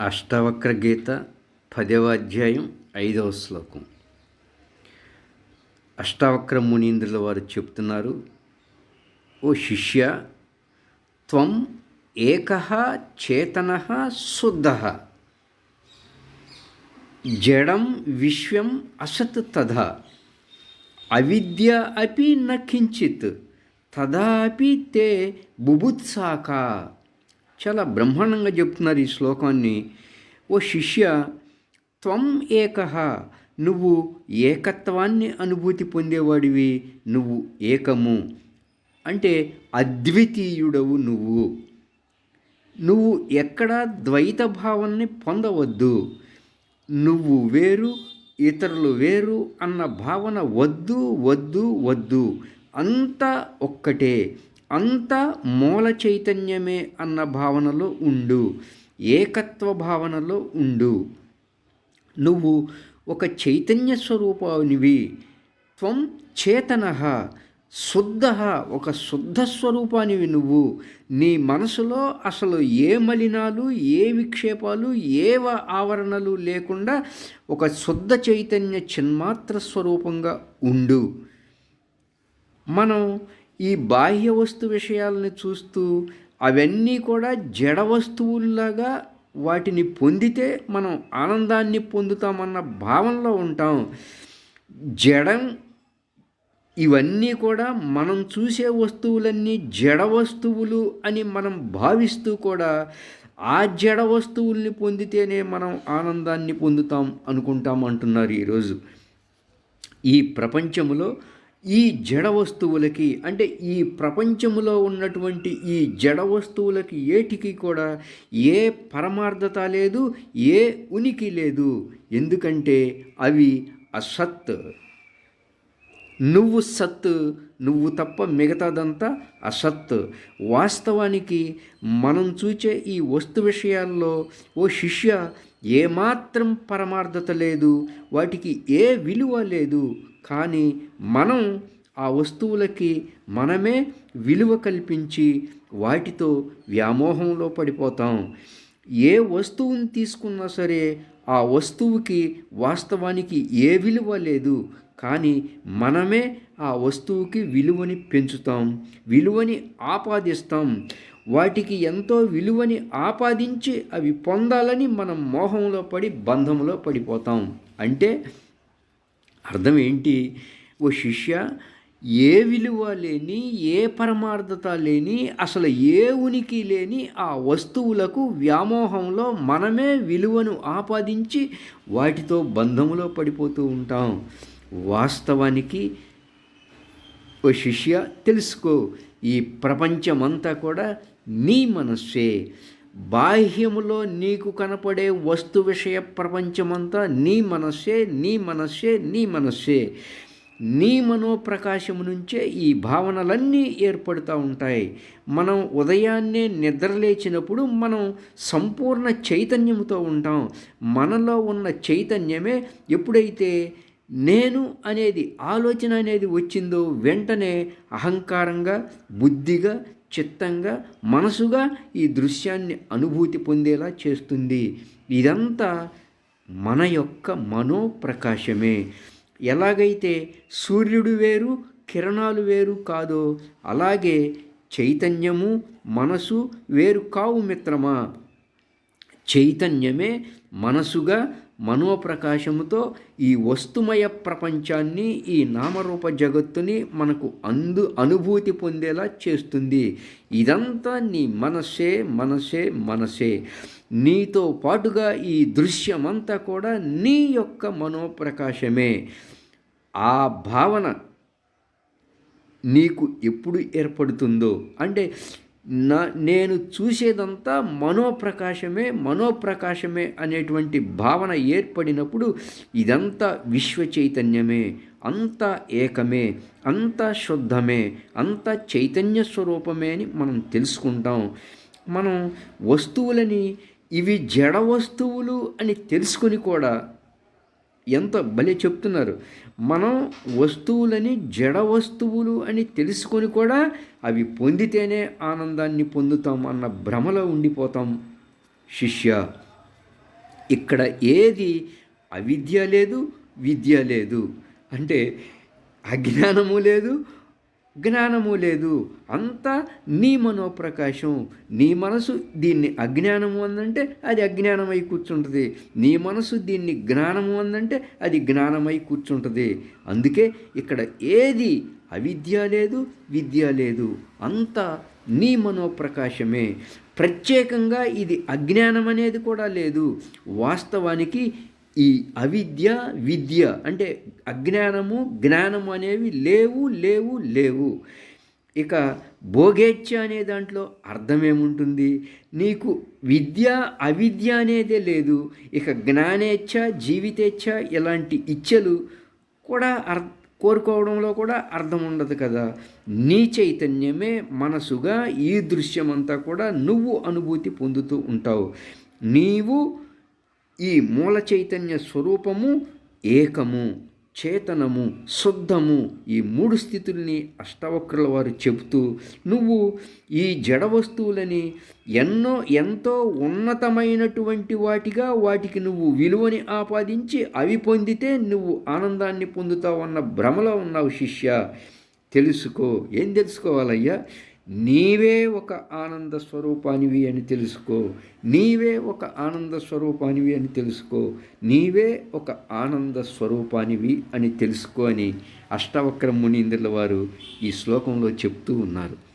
అష్టవక్ర గీత పదవ అధ్యాయం ఐదవ శ్లోకం. అష్టావక్ర మునీంద్రుల వారు చెప్తున్నారు ఓ శిష్య త్వం ఏక చేతన శుద్ధ. జడం విశ్వం అసత్ తథా. అవిద్య అపి నకించిత్ తదాపి తే బుభుత్సాకా. చాలా బ్రహ్మాండంగా చెప్తున్నారు ఈ శ్లోకాన్ని. ఓ శిష్య త్వం ఏక నువ్వు ఏకత్వాన్ని అనుభూతి పొందేవాడివి నువ్వు ఏకము. అంటే అద్వితీయుడవు నువ్వు. నువ్వు ఎక్కడా ద్వైత భావాన్ని పొందవద్దు. నువ్వు వేరు ఇతరులు వేరు అన్న భావన వద్దు వద్దు వద్దు. అంతా ఒక్కటే. అంతా మూల చైతన్యమే అన్న భావనలో ఉండు. ఏకత్వ భావనలో ఉండు. నువ్వు ఒక చైతన్య స్వరూపానివి. త్వం చేతన. శుద్ధ. ఒక శుద్ధ స్వరూపానివి నువ్వు. నీ మనసులో అసలు ఏ మలినాలు ఏ విక్షేపాలు ఏ ఆవరణలు లేకుండా ఒక శుద్ధ చైతన్య చిన్మాత్ర స్వరూపంగా ఉండు. మనం ఈ బాహ్య వస్తు విషయాలని చూస్తూ అవన్నీ కూడా జడ వస్తువుల్లాగా వాటిని పొందితే మనం ఆనందాన్ని పొందుతామన్న భావనలో ఉంటాం. జడం ఇవన్నీ కూడా మనం చూసే వస్తువులన్నీ జడ వస్తువులు అని మనం భావిస్తూ కూడా ఆ జడ వస్తువుల్ని పొందితేనే మనం ఆనందాన్ని పొందుతాం అనుకుంటాం అంటున్నారు ఈరోజు. ఈ ప్రపంచంలో ఈ జడ వస్తువులకి అంటే ఈ ప్రపంచంలో ఉన్నటువంటి ఈ జడ వస్తువులకి ఏటికి కూడా ఏ పరమార్థత లేదు ఏ ఉనికి లేదు. ఎందుకంటే అవి అసత్. నువ్వు సత్ నువ్వు తప్ప మిగతాదంతా అసత్. వాస్తవానికి మనం చూచే ఈ వస్తు విషయాల్లో ఓ శిష్య ఏమాత్రం పరమార్థత లేదు వాటికి ఏ విలువ లేదు. కానీ మనం ఆ వస్తువులకి మనమే విలువ కల్పించి వాటితో వ్యామోహంలో పడిపోతాం. ఏ వస్తువుని తీసుకున్నా సరే ఆ వస్తువుకి వాస్తవానికి ఏ విలువ లేదు. కానీ మనమే ఆ వస్తువుకి విలువని పెంచుతాం విలువని ఆపాదిస్తాం. వాటికి ఎంతో విలువని ఆపాదించి అవి పొందాలని మనం మోహంలో పడి బంధంలో పడిపోతాం. అంటే అర్థం ఏంటి? ఓ శిష్య ఏ విలువ లేని ఏ పరమార్థత లేని అసలు ఏ ఉనికి లేని ఆ వస్తువులకు వ్యామోహంలో మనమే విలువను ఆపాదించి వాటితో బంధములో పడిపోతూ ఉంటాం. వాస్తవానికి ఓ శిష్య తెలుసుకో ఈ ప్రపంచమంతా కూడా నీ మనస్సే. బాహ్యములో నీకు కనపడే వస్తు విషయ ప్రపంచమంతా నీ మనస్సే నీ మనస్సే నీ మనస్సే. నీ మనోప్రకాశము నుంచే ఈ భావనలన్నీ ఏర్పడుతూ ఉంటాయి. మనం ఉదయాన్నే నిద్రలేచినప్పుడు మనం సంపూర్ణ చైతన్యంతో ఉంటాం. మనలో ఉన్న చైతన్యమే ఎప్పుడైతే నేను అనేది ఆలోచన అనేది వచ్చిందో వెంటనే అహంకారంగా బుద్ధిగా చిత్తంగా మనసుగా ఈ దృశ్యాన్ని అనుభూతి పొందేలా చేస్తుంది. ఇదంతా మన యొక్క మనోప్రకాశమే. ఎలాగైతే సూర్యుడు వేరు కిరణాలు వేరు కాదో అలాగే చైతన్యము మనసు వేరు కావు మిత్రమా? చైతన్యమే మనసుగా మనోప్రకాశముతో ఈ వస్తుమయ ప్రపంచాన్ని ఈ నామరూప జగత్తుని మనకు అందు అనుభూతి పొందేలా చేస్తుంది. ఇదంతా నీ మనసే మనసే మనసే. నీతో పాటుగా ఈ దృశ్యమంతా కూడా నీ యొక్క మనోప్రకాశమే. ఆ భావన నీకు ఎప్పుడు ఏర్పడుతుందో అంటే నా నేను చూసేదంతా మనోప్రకాశమే మనోప్రకాశమే అనేటువంటి భావన ఏర్పడినప్పుడు ఇదంతా విశ్వ చైతన్యమే అంత ఏకమే అంత శుద్ధమే అంత చైతన్య స్వరూపమే అని మనం తెలుసుకుంటాం. మనం వస్తువులని ఇవి జడ వస్తువులు అని తెలుసుకొని కూడా ఎంత భలే చెప్తున్నారు. మనం వస్తువులని జడ వస్తువులు అని తెలుసుకొని కూడా అవి పొందితేనే ఆనందాన్ని పొందుతాం అన్న భ్రమలో ఉండిపోతాం. శిష్య ఇక్కడ ఏది అవిద్య లేదు విద్య లేదు. అంటే అజ్ఞానము లేదు జ్ఞానము లేదు. అంతా నీ మనోప్రకాశం. నీ మనసు దీన్ని అజ్ఞానము అందంటే అది అజ్ఞానమై కూర్చుంటుంది. నీ మనసు దీన్ని జ్ఞానము అందంటే అది జ్ఞానమై కూర్చుంటుంది. అందుకే ఇక్కడ ఏది అవిద్య లేదు విద్య లేదు. అంతా నీ మనోప్రకాశమే. ప్రత్యేకంగా ఇది అజ్ఞానం అనేది కూడా లేదు. వాస్తవానికి ఈ అవిద్య విద్య అంటే అజ్ఞానము జ్ఞానము అనేవి లేవు లేవు లేవు. ఇక భోగేచ్ఛ అనే దాంట్లో అర్థమేముంటుంది? నీకు విద్య అవిద్య అనేదే లేదు. ఇక జ్ఞానేచ్ఛ జీవితేచ్ఛ ఇలాంటి ఇచ్చలు కూడా అర్ కోరుకోవడంలో కూడా అర్థం ఉండదు కదా. నీ చైతన్యమే మనసుగా ఈ దృశ్యమంతా కూడా నువ్వు అనుభూతి పొందుతూ ఉంటావు. నీవు ఈ మూల చైతన్య స్వరూపము ఏకము చేతనము శుద్ధము ఈ మూడు స్థితుల్ని అష్టవక్రుల వారు చెబుతూ నువ్వు ఈ జడ వస్తువులని ఎన్నో ఎంతో ఉన్నతమైనటువంటి వాటిగా వాటికి నువ్వు విలువని ఆపాదించి అవి పొందితే నువ్వు ఆనందాన్ని పొందుతావు అన్న భ్రమలో ఉన్నావు శిష్య. తెలుసుకో. ఏం తెలుసుకోవాలయ్యా? నీవే ఒక ఆనంద స్వరూపానివి అని తెలుసుకో. నీవే ఒక ఆనంద స్వరూపానివి అని తెలుసుకో. నీవే ఒక ఆనంద స్వరూపానివి అని తెలుసుకో అని అష్టవక్ర మునీంద్రుల వారు ఈ శ్లోకంలో చెప్తూ ఉన్నారు.